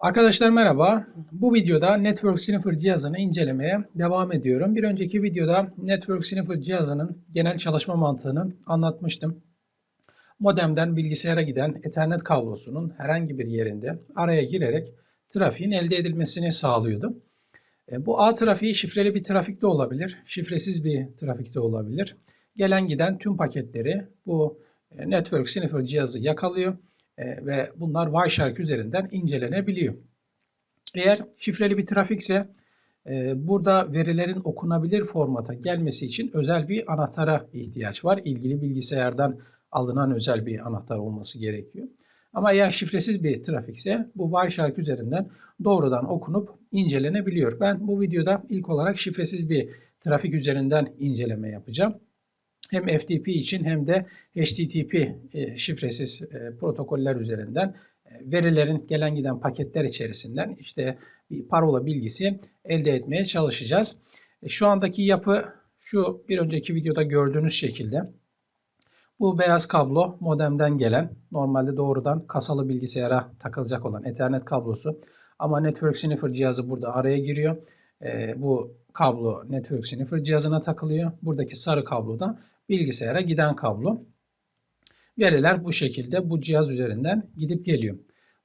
Arkadaşlar merhaba. Bu videoda Network Sniffer cihazını incelemeye devam ediyorum. Bir önceki videoda Network Sniffer cihazının genel çalışma mantığını anlatmıştım. Modemden bilgisayara giden Ethernet kablosunun herhangi bir yerinde araya girerek trafiğin elde edilmesini sağlıyordu. E, bu ağ trafiği şifreli bir trafikte olabilir, şifresiz bir trafikte olabilir. Gelen giden tüm paketleri bu e, Network Sniffer cihazı yakalıyor e, ve bunlar Wireshark üzerinden incelenebiliyor. Eğer şifreli bir trafikse e, burada verilerin okunabilir formata gelmesi için özel bir anahtara ihtiyaç var. İlgili bilgisayardan alınan özel bir anahtar olması gerekiyor. Ama eğer şifresiz bir trafikse bu Wireshark üzerinden doğrudan okunup incelenebiliyor. Ben bu videoda ilk olarak şifresiz bir trafik üzerinden inceleme yapacağım hem FTP için hem de HTTP e, şifresiz e, protokoller üzerinden e, verilerin gelen giden paketler içerisinden işte bir parola bilgisi elde etmeye çalışacağız. Şu andaki yapı şu bir önceki videoda gördüğünüz şekilde. Bu beyaz kablo modemden gelen normalde doğrudan kasalı bilgisayara takılacak olan Ethernet kablosu. Ama Network Sniffer cihazı burada araya giriyor. bu kablo Network Sniffer cihazına takılıyor. Buradaki sarı kablo da bilgisayara giden kablo. Veriler bu şekilde bu cihaz üzerinden gidip geliyor.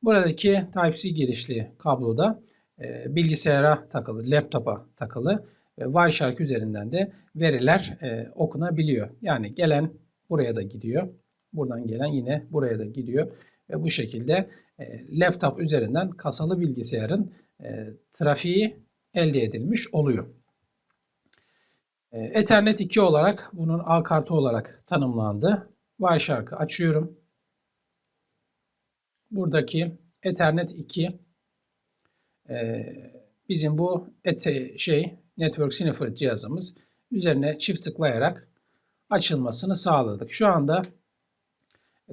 Buradaki Type-C girişli kablo da e, bilgisayara takılı, laptopa takılı ve Wireshark üzerinden de veriler e, okunabiliyor. Yani gelen buraya da gidiyor. Buradan gelen yine buraya da gidiyor. Ve bu şekilde e, laptop üzerinden kasalı bilgisayarın e, trafiği elde edilmiş oluyor. Ee, Ethernet 2 olarak bunun A kartı olarak tanımlandı. Wireshark'ı açıyorum. Buradaki Ethernet 2 e, bizim bu ete, şey Network Sniffer cihazımız üzerine çift tıklayarak açılmasını sağladık. Şu anda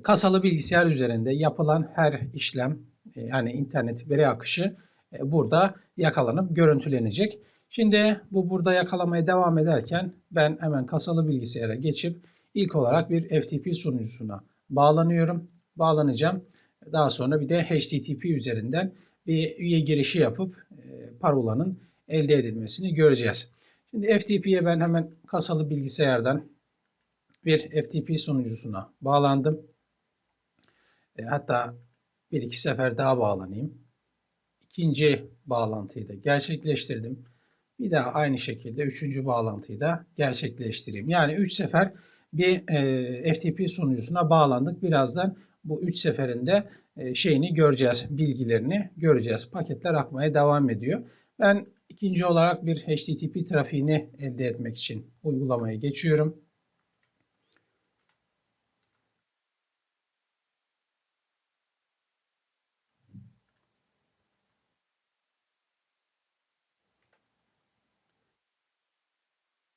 kasalı bilgisayar üzerinde yapılan her işlem e, yani internet veri akışı e, burada yakalanıp görüntülenecek. Şimdi bu burada yakalamaya devam ederken ben hemen kasalı bilgisayara geçip ilk olarak bir FTP sunucusuna bağlanıyorum. Bağlanacağım. Daha sonra bir de HTTP üzerinden bir üye girişi yapıp e, parolanın elde edilmesini göreceğiz. Şimdi FTP'ye ben hemen kasalı bilgisayardan bir FTP sunucusuna bağlandım. E, hatta bir iki sefer daha bağlanayım. İkinci bağlantıyı da gerçekleştirdim. Bir daha aynı şekilde üçüncü bağlantıyı da gerçekleştireyim. Yani üç sefer bir e, FTP sunucusuna bağlandık. Birazdan bu üç seferinde e, şeyini göreceğiz, bilgilerini göreceğiz. Paketler akmaya devam ediyor. Ben ikinci olarak bir HTTP trafiğini elde etmek için uygulamaya geçiyorum.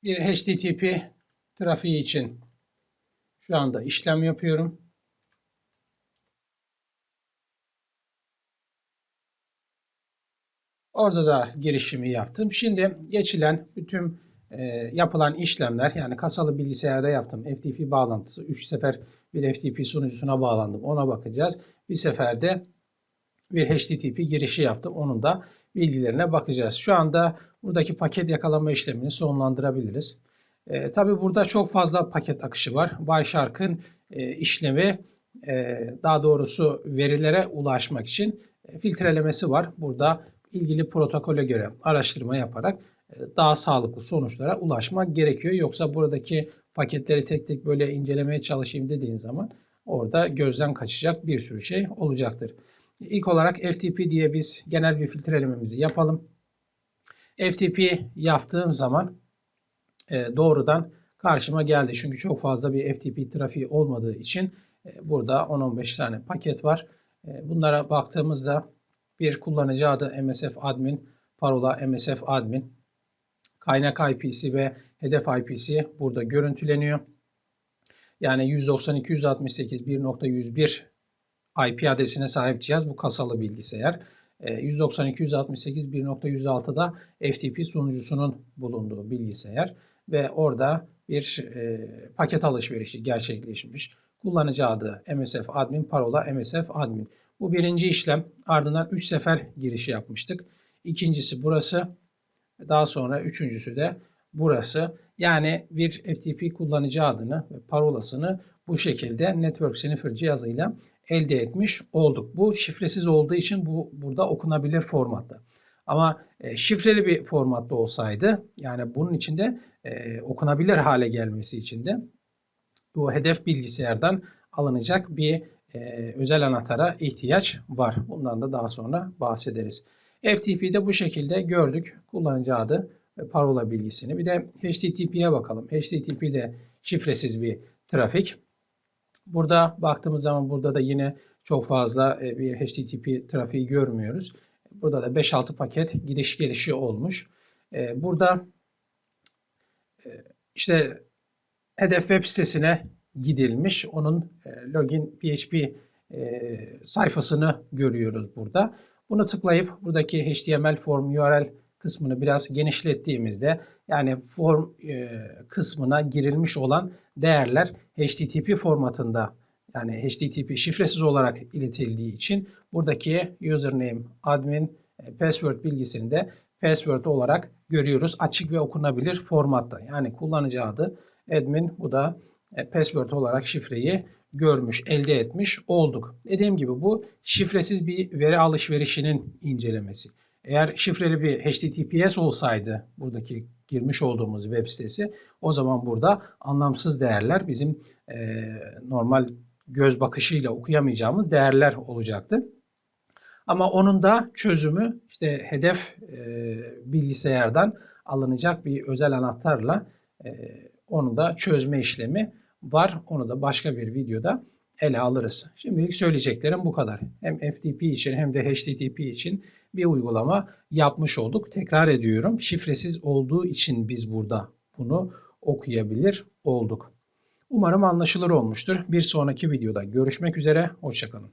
Bir HTTP trafiği için şu anda işlem yapıyorum. Orada da girişimi yaptım. Şimdi geçilen bütün e, yapılan işlemler yani kasalı bilgisayarda yaptım. FTP bağlantısı 3 sefer bir FTP sunucusuna bağlandım. Ona bakacağız. Bir seferde bir HTTP girişi yaptım. Onun da bilgilerine bakacağız. Şu anda buradaki paket yakalama işlemini sonlandırabiliriz. E, tabii burada çok fazla paket akışı var. Wireshark'ın e, işlemi e, daha doğrusu verilere ulaşmak için e, filtrelemesi var. Burada ilgili protokole göre araştırma yaparak e, daha sağlıklı sonuçlara ulaşmak gerekiyor. Yoksa buradaki paketleri tek tek böyle incelemeye çalışayım dediğin zaman orada gözden kaçacak bir sürü şey olacaktır. İlk olarak FTP diye biz genel bir filtrelememizi yapalım. FTP yaptığım zaman e, doğrudan karşıma geldi. Çünkü çok fazla bir FTP trafiği olmadığı için e, burada 10-15 tane paket var. E, bunlara baktığımızda bir kullanıcı adı MSF admin, parola MSF admin, kaynak IP'si ve hedef IP'si burada görüntüleniyor. Yani 192.168 1.101 IP adresine sahip cihaz bu kasalı bilgisayar. 192.168.1.106'da FTP sunucusunun bulunduğu bilgisayar ve orada bir e, paket alışverişi gerçekleşmiş. Kullanıcı adı MSF admin, parola MSF admin. Bu birinci işlem. Ardından 3 sefer girişi yapmıştık. İkincisi burası. Daha sonra üçüncüsü de burası. Yani bir FTP kullanıcı adını ve parolasını bu şekilde Network Sniffer cihazıyla elde etmiş olduk. Bu şifresiz olduğu için bu burada okunabilir formatta. Ama e, şifreli bir formatta olsaydı yani bunun içinde e, okunabilir hale gelmesi için de bu hedef bilgisayardan alınacak bir e, özel anahtara ihtiyaç var. Bundan da daha sonra bahsederiz. FTP'de bu şekilde gördük kullanıcı adı ve parola bilgisini. Bir de HTTP'ye bakalım. HTTP de şifresiz bir trafik. Burada baktığımız zaman burada da yine çok fazla e, bir HTTP trafiği görmüyoruz. Burada da 5-6 paket gidiş gelişi olmuş. E, burada e, işte hedef web sitesine gidilmiş. Onun login PHP sayfasını görüyoruz burada. Bunu tıklayıp buradaki HTML form URL kısmını biraz genişlettiğimizde yani form kısmına girilmiş olan değerler HTTP formatında yani HTTP şifresiz olarak iletildiği için buradaki username, admin, password bilgisini de password olarak görüyoruz. Açık ve okunabilir formatta. Yani kullanıcı adı admin bu da password olarak şifreyi görmüş, elde etmiş olduk. Dediğim gibi bu şifresiz bir veri alışverişinin incelemesi. Eğer şifreli bir HTTPS olsaydı buradaki girmiş olduğumuz web sitesi o zaman burada anlamsız değerler bizim e, normal göz bakışıyla okuyamayacağımız değerler olacaktı. Ama onun da çözümü işte hedef e, bilgisayardan alınacak bir özel anahtarla e, onu da çözme işlemi var. Onu da başka bir videoda ele alırız. Şimdilik söyleyeceklerim bu kadar. Hem FTP için hem de HTTP için bir uygulama yapmış olduk. Tekrar ediyorum. Şifresiz olduğu için biz burada bunu okuyabilir olduk. Umarım anlaşılır olmuştur. Bir sonraki videoda görüşmek üzere. Hoşçakalın.